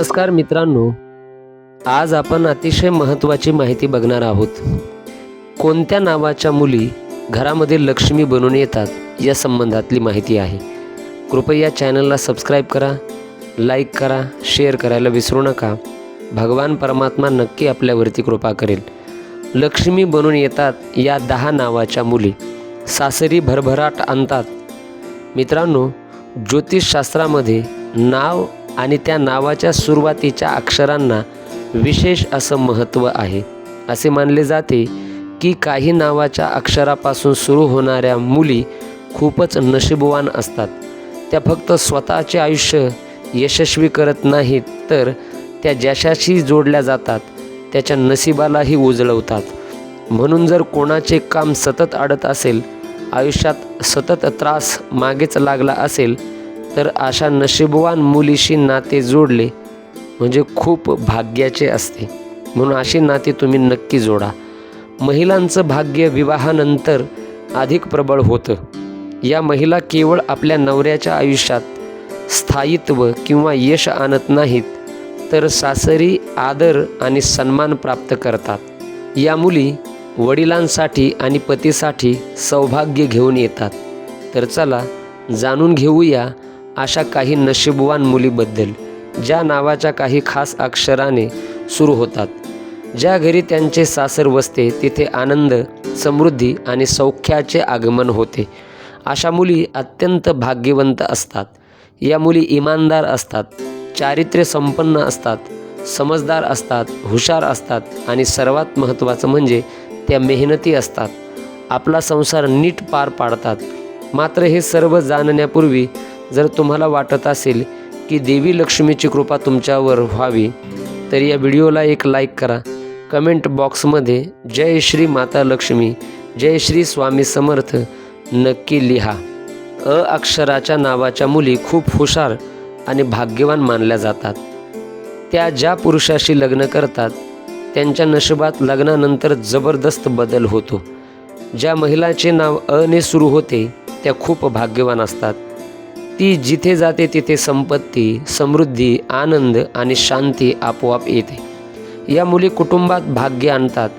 नमस्कार मित्रांनो आज आपण अतिशय महत्त्वाची माहिती बघणार आहोत. कोणत्या नावाच्या मुली घरामध्ये लक्ष्मी बनून येतात या संबंधातली माहिती आहे. कृपया चॅनलला सबस्क्राईब करा लाईक करा शेअर करायला विसरू नका. भगवान परमात्मा नक्की आपल्यावरती कृपा करेल. लक्ष्मी बनून येतात या दहा नावाच्या मुली. सासरी भरभराट आणतात. मित्रांनो ज्योतिषशास्त्रामध्ये नाव आणि त्या नावाच्या सुरुवातीच्या अक्षरांना विशेष असं महत्त्व आहे. असे मानले जाते की काही नावाच्या अक्षरापासून सुरू होणाऱ्या मुली खूपच नशीबवान असतात. त्या फक्त स्वतःचे आयुष्य यशस्वी करत नाहीत तर त्या ज्याशाशी जोडल्या जातात त्याच्या नशिबालाही उजळवतात. म्हणून जर कोणाचे काम सतत अडत असेल आयुष्यात सतत त्रास मागेच लागला असेल तर अशा नशीबवान मुलीशी नाते जोडले म्हणजे खूप भाग्याचे असते. म्हणून अशी नाते तुम्ही नक्की जोडा. महिलांचं भाग्य विवाहानंतर अधिक प्रबळ होतं. या महिला केवळ आपल्या नवऱ्याच्या आयुष्यात स्थायित्व किंवा यश आणत नाहीत तर सासरी आदर आणि सन्मान प्राप्त करतात. या मुली वडिलांसाठी आणि पतीसाठी सौभाग्य घेऊन येतात. तर चला जाणून घेऊया अशा काही नशीबवान मुलीबद्दल ज्या नावाच्या काही खास अक्षराने सुरू होतात. ज्या घरी त्यांचे सासर वसते तिथे आनंद समृद्धी आणि सौख्याचे आगमन होते. अशा मुली अत्यंत भाग्यवंत असतात. या मुली इमानदार असतात चारित्र्य संपन्न असतात समजदार असतात हुशार असतात आणि सर्वात महत्त्वाचं म्हणजे त्या मेहनती असतात. आपला संसार नीट पार पाडतात. मात्र हे सर्व जाणण्यापूर्वी जर तुम्हाला वाटत असेल की देवी लक्ष्मीची कृपा तुमच्यावर व्हावी तर या व्हिडिओला एक लाईक करा. कमेंट बॉक्समध्ये जय श्री माता लक्ष्मी जय श्री स्वामी समर्थ नक्की लिहा. अ अक्षराच्या नावाच्या मुली खूप हुशार आणि भाग्यवान मानल्या जातात. त्या ज्या पुरुषाशी लग्न करतात त्यांच्या नशिबात लग्नानंतर जबरदस्त बदल होतो. ज्या महिलाचे नाव अने सुरू होते त्या खूप भाग्यवान असतात. ती जिथे जाते तिथे संपत्ती समृद्धी आनंद आणि शांती आपोआप येते. या मुली कुटुंबात भाग्य आणतात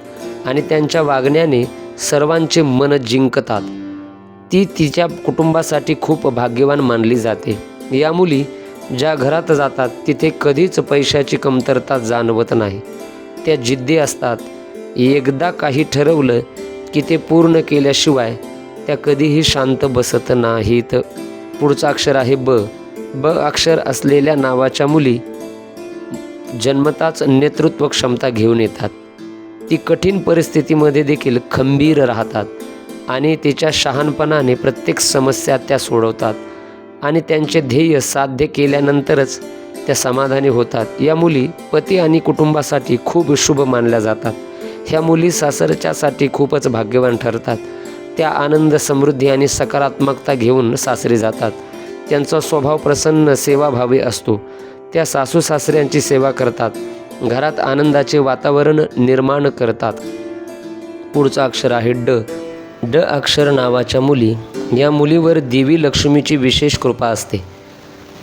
आणि त्यांच्या वागण्याने सर्वांचे मन जिंकतात. ती तिच्या कुटुंबासाठी खूप भाग्यवान मानली जाते. या मुली ज्या घरात जातात तिथे कधीच पैशाची कमतरता जाणवत नाही. त्या जिद्दी असतात. एकदा काही ठरवलं की ते पूर्ण केल्याशिवाय त्या कधीही शांत बसत नाहीत. पुढचं अक्षर आहे ब. ब अक्षर असलेल्या नावाच्या मुली जन्मताच नेतृत्व क्षमता घेऊन येतात. ती कठीण परिस्थितीमध्ये देखील खंबीर राहतात आणि तिच्या शहाणपणाने प्रत्येक समस्या त्या सोडवतात आणि त्यांचे ध्येय साध्य केल्यानंतरच त्या समाधानी होतात. या मुली पती आणि कुटुंबासाठी खूप शुभ मानल्या जातात. ह्या मुली सासरच्यासाठी खूपच भाग्यवान ठरतात. त्या आनंद समृद्धी आणि सकारात्मकता घेऊन सासरे जातात. त्यांचा स्वभाव प्रसन्न सेवाभावी असतो. त्या सासू सासऱ्यांची सेवा करतात. घरात आनंदाचे वातावरण निर्माण करतात. पुढचं अक्षर आहे ड. ड अक्षर नावाच्या मुली. या मुलीवर देवी लक्ष्मीची विशेष कृपा असते.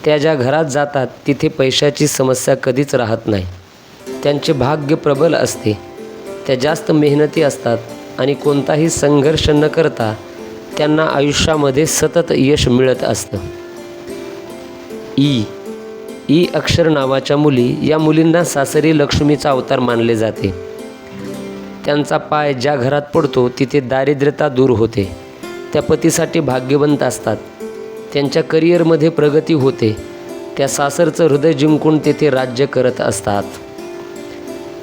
त्या ज्या घरात जातात तिथे पैशाची समस्या कधीच राहत नाही. त्यांचे भाग्य प्रबल असते. त्या जास्त मेहनती असतात. आणि कोणताही संघर्ष न करता त्यांना आयुष्यामध्ये सतत यश मिळत असतं. ई. ई. अक्षर नावाच्या मुली या मुलींना सासरी लक्ष्मीचा अवतार मानले जाते. त्यांचा पाय ज्या घरात पडतो तिथे दारिद्र्यता दूर होते. त्या पतीसाठी भाग्यवंत असतात. त्यांच्या करिअरमध्ये प्रगती होते. त्या सासरचं हृदय जिंकून तेथे राज्य करत असतात.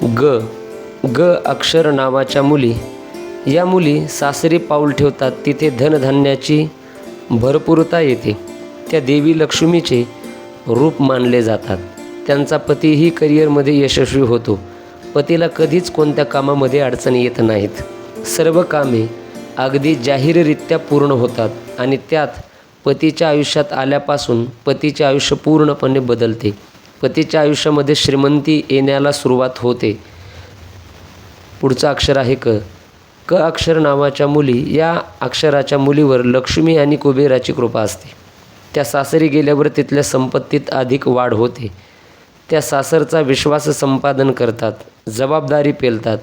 ग. ग. अक्षर नावाच्या मुली या मुली सासरी पाऊल ठेवतात तिथे धनधान्याची भरपूरता येते. त्या देवी लक्ष्मीचे रूप मानले जातात. त्यांचा पतीही करिअरमध्ये यशस्वी होतो. पतीला कधीच कोणत्या कामामध्ये अडचणी येत नाहीत. सर्व कामे अगदी जाहीररित्या पूर्ण होतात आणि त्यात पतीच्या आयुष्यात आल्यापासून पतीचे आयुष्य पूर्णपणे बदलते. पतीच्या आयुष्यामध्ये श्रीमंती येण्याला सुरुवात होते. पुढचं अक्षर आहे क. क अक्षर नावाच्या मुली या अक्षराच्या मुलीवर लक्ष्मी आणि कुबेराची कृपा असते. त्या सासरी गेल्यावर तिथल्या संपत्तीत अधिक वाढ होते. त्या सासरचा विश्वास संपादन करतात जबाबदारी पेलतात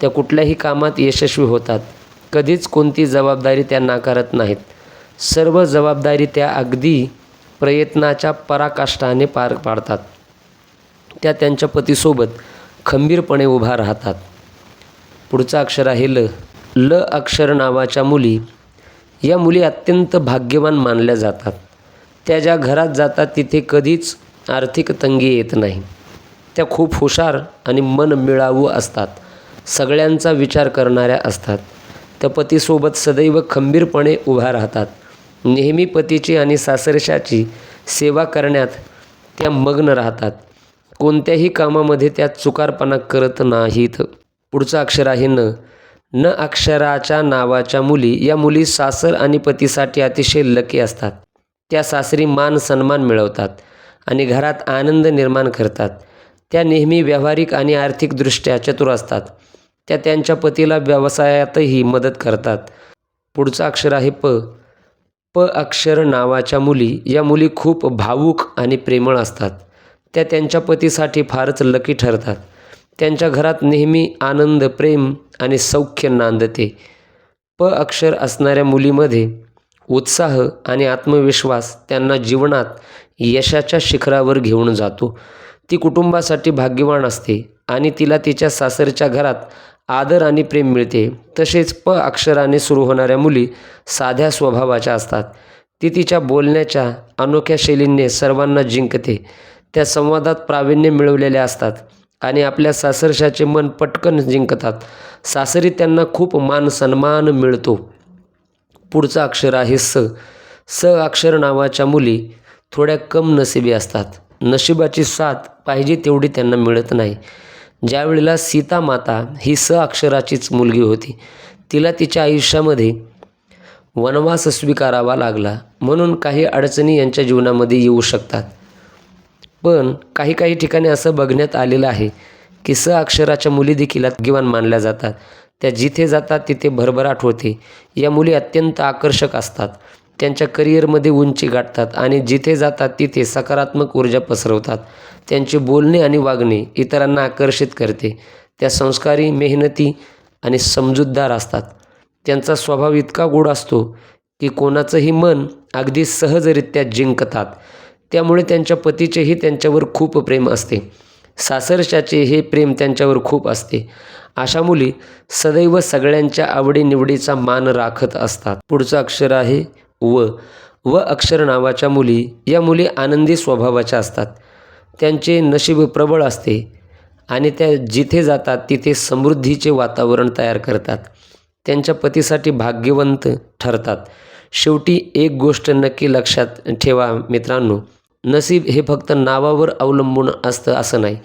त्या कुठल्याही कामात यशस्वी होतात. कधीच कोणती जबाबदारी त्या नाकारत नाहीत. सर्व जबाबदारी त्या अगदी प्रयत्नाच्या पराकाष्ठाने पार पाडतात. त्या त्यांच्या पतीसोबत खंबीरपणे उभा राहतात. पुढचं अक्षर आहे ल. ल अक्षर नावाच्या मुली. या मुली अत्यंत भाग्यवान मानल्या जातात. त्या ज्या घरात जातात तिथे कधीच आर्थिक तंगी येत नाही. त्या खूप हुशार आणि मन मिळावू असतात. सगळ्यांचा विचार करणाऱ्या असतात. त्या पतीसोबत सदैव खंबीरपणे उभ्या राहतात. नेहमी पतीची आणि सासरशाची सेवा करण्यात त्या मग्न राहतात. कोणत्याही कामामध्ये त्या चुकारपणा करत नाहीत. पुढचं अक्षर आहे न. न अक्षराच्या नावाच्या मुली या मुली सासर आणि पतीसाठी अतिशय लकी असतात. त्या सासरी मान सन्मान मिळवतात आणि घरात आनंद निर्माण करतात. त्या नेहमी व्यावहारिक आणि आर्थिकदृष्ट्या चतुर असतात. त्या त्यांच्या पतीला व्यवसायातही मदत करतात. पुढचं अक्षर आहे प. प अक्षर नावाच्या मुली या मुली खूप भावूक आणि प्रेमळ असतात. त्या त्यांच्या पतीसाठी फारच लकी ठरतात. त्यांच्या घरात नेहमी आनंद प्रेम आणि सौख्य नांदते. प अक्षर असणाऱ्या मुलीमध्ये उत्साह आणि आत्मविश्वास त्यांना जीवनात यशाच्या शिखरावर घेऊन जातो. ती कुटुंबासाठी भाग्यवान असते आणि तिला तिच्या सासरच्या घरात आदर आणि प्रेम मिळते. तसेच प अक्षराने सुरू होणाऱ्या मुली साध्या स्वभावाच्या असतात. ती तिच्या बोलण्याच्या अनोख्या शैलीने सर्वांना जिंकते. त्या संवादात प्रावीण्य मिळवलेल्या असतात. आणि आपल्या सासरशाचे मन पटकन जिंकतात. सासरी त्यांना खूप मान सन्मान मिळतो. पुढचं अक्षर आहे स. स अक्षर नावाच्या मुली थोड्या कम नशिबी असतात. नशिबाची साथ पाहिजे तेवढी त्यांना मिळत नाही. ज्यावेळेला सीता माता ही स अक्षराचीच मुलगी होती तिला तिच्या आयुष्यामध्ये वनवास स्वीकारावा लागला. म्हणून काही अडचणी यांच्या जीवनामध्ये येऊ शकतात. पण काही काही ठिकाणी असं बघण्यात आलेलं आहे की स अक्षराच्या मुली देखील भाग्यवान मानल्या जातात. त्या जिथे जातात तिथे भरभराट होते. या मुली अत्यंत आकर्षक असतात. त्यांच्या करिअरमध्ये उंची गाठतात आणि जिथे जातात तिथे सकारात्मक ऊर्जा पसरवतात. त्यांचे बोलणे आणि वागणे इतरांना आकर्षित करते. त्या संस्कारी मेहनती आणि समजूतदार असतात. त्यांचा स्वभाव इतका गोड असतो की कोणाचंही मन अगदी सहजरित्या जिंकतात. त्यामुळे त्यांच्या पतीचेही त्यांच्यावर खूप प्रेम असते. सासरशाचे हे प्रेम त्यांच्यावर खूप असते. अशा मुली सदैव सगळ्यांच्या आवडीनिवडीचा मान राखत असतात. पुढचं अक्षर आहे व. व अक्षर नावाच्या मुली या मुली आनंदी स्वभावाच्या असतात. त्यांचे नशीब प्रबळ असते आणि त्या जिथे जातात तिथे समृद्धीचे वातावरण तयार करतात. त्यांच्या पतीसाठी भाग्यवंत ठरतात. शेवटी एक गोष्ट नक्की लक्षात ठेवा मित्रांनो नसीब हे फक्त नावावर अवलंबून असतं असं नाही.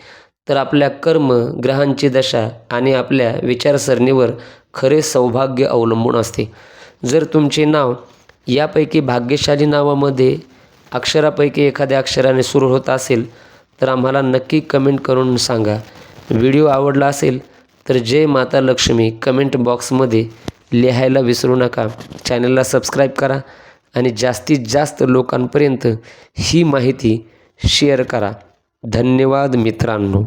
तर आपल्या कर्म ग्रहांची दशा आणि आपल्या विचारसरणीवर खरे सौभाग्य अवलंबून असते. जर तुमचे नाव यापैकी भाग्यशाली नावामध्ये अक्षरापैकी एखाद्या अक्षराने सुरू होत असेल तर आम्हाला नक्की कमेंट करून सांगा. व्हिडिओ आवडला असेल तर जय माता लक्ष्मी कमेंट बॉक्समध्ये लिहायला विसरू नका. चॅनलला सबस्क्राईब करा. आणि जास्तीत जास्त लोकांपर्यंत ही माहिती शेअर करा. धन्यवाद मित्रांनो.